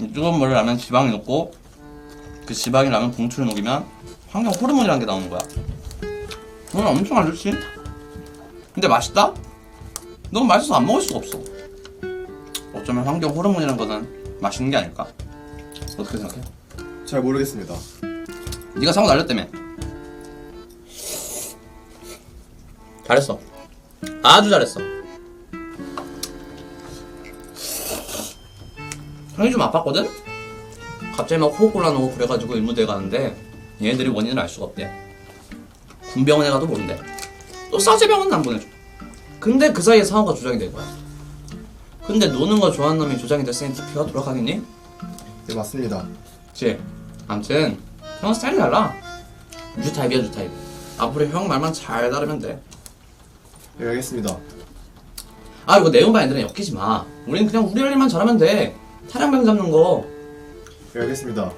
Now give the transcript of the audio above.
이 뜨거운 물에 라면 지방이 녹고 그 지방이 라면 봉투를 녹이면 환경 호르몬이라는 게 나오는 거야. 그건 엄청 안 좋지? 근데 맛있다? 너무 맛있어서 안 먹을 수가 없어. 어쩌면 환경 호르몬이라는 거는 맛있는 게 아닐까? 어떻게 생각해? 잘 모르겠습니다. 네가 사고 날렸다며. 잘했어. 아주 잘했어. 형이 좀 아팠거든? 갑자기 막 호흡 곤란하고 그래가지고 일무대 가는데 얘네들이 원인을 알 수가 없대. 군병원에 가도 모른대. 또 싸제병원은 안 보내줘. 근데 그 사이에 상호가 조작이 된 거야. 근데 노는 거 좋아하는 놈이 조작이 됐으니 피가 돌아가겠니? 네 맞습니다. 그치? 암튼 형 스타일이 달라 유 타입이야 유 타입 앞으로 형 말만 잘 따르면 돼아 네 알겠습니다. 이거 내용 반 애들은 엮이지 마 우린 그냥 우리 할 일만 잘하면 돼 타령병 잡는 거네 알겠습니다.